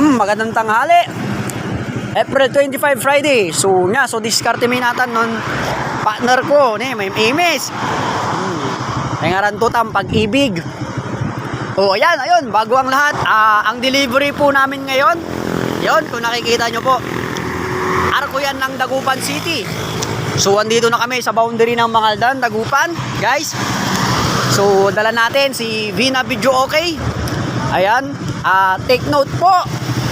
Hmm, magandang tanghali. April 25 Friday. So nga, so diskarte mi natan nun partner ko, ni may imis. Hmm. Pengaran tutam pag-ibig. O ayan, ayun, bago ang lahat, ah, ang delivery po namin ngayon, yon kung nakikita nyo po, arko yan ng Dagupan City. So andito na kami sa boundary ng Mangaldan, Dagupan, guys. So dala natin si Vina Video Okay. Ayan, ah, take note po,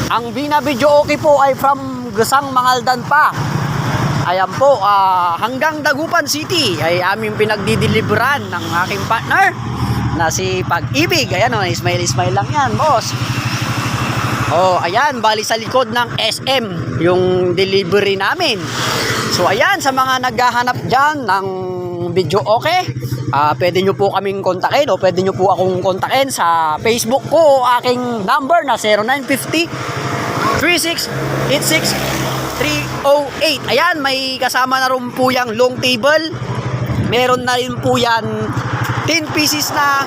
ang Vina Video Okay po ay from Gasang Mangaldan pa. Ayan po, ah, hanggang Dagupan City ay aming pinagdideliveran ng aking partner na si Pag-ibig. Ayan o, smile smile lang yan, boss. Oh, ayan, bali sa likod ng SM yung delivery namin. So ayan, sa mga naghahanap dyan ng video okay, ah pwede nyo po kaming kontakin o pwede nyo po akong kontakin sa Facebook ko o aking number na 0950 3686 308. Ayan, may kasama na rin po yung long table. Meron na rin po yan 10 pieces na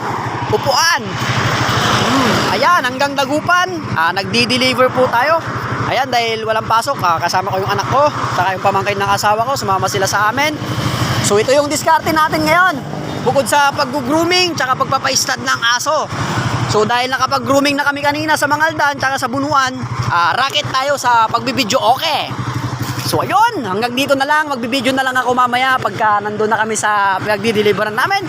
upuan. Hmm, ayan, hanggang dagupan, ah, nagdi-deliver po tayo. Ayan, dahil walang pasok, ah, kasama ko yung anak ko, saka yung pamangkin ng asawa ko, sumama sila sa amin. So ito yung diskarte natin ngayon. Bukod sa pag-grooming, tsaka pagpapaistad ng aso. So dahil nakapag-grooming na kami kanina sa Mangaldan, tsaka sa Bunuan, ah, racket tayo sa pagbibidyo okay. So ayun, hanggang dito na lang, magbibideo na lang ako mamaya pagka nandun na kami sa pinagdi-deliveran namin.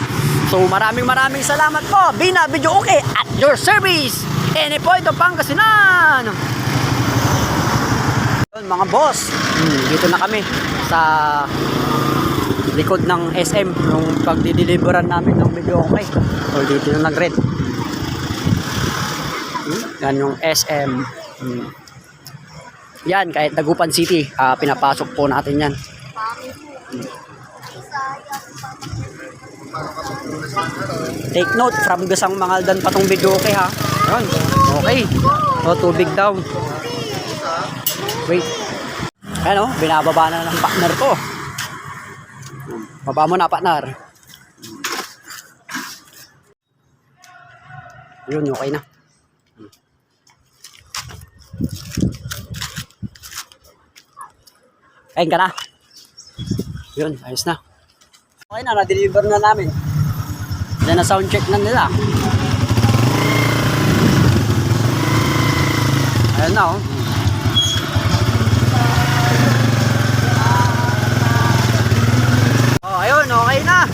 So maraming maraming salamat po. Bina Video Okay at your service. Any point of Pangasinan. Yun, mga boss, hmm, dito na kami sa likod ng SM yung pagdi-deliveran namin ng video okay. So dito yung nag-red. Hmm, yan yung SM. Hmm. Yan, kahit Dagupan City, ah, pinapasok po natin yan. Take note, from Gasang Mangaldan pa tong video okay ha. Yan, okay. O, tubig daw. Wait. Ayan o, binababa na ng partner ko. Baba mo na, partner. Yun, okay na. Ayun ka na. Yun, ayos na. Okay na, na-deliver na namin. Yan na sound check na nila. Ayun na oh. Oh, ayun, okay na.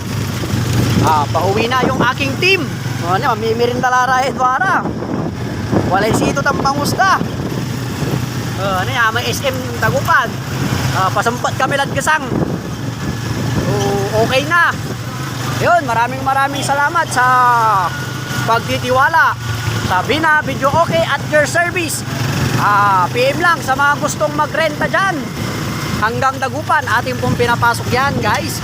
Ah, pauwi na yung aking team. O, ano, mamimirin talara Edwara. Walay sito tang pangusta. Oh, ano yan, may SM Tagupan. Ah, pasampat kami ladgasang. Oh, okay na. Yun, maraming maraming salamat sa pagtitiwala sa Bina Video Okay at your service. Ah, PM lang sa mga gustong magrenta dyan. Hanggang dagupan, ating pong pinapasok yan, guys.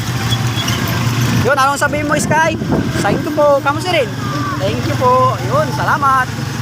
Yun, anong sabihin mo, Sky? Thank you po. Kamusta rin? Thank you po. Yun, salamat.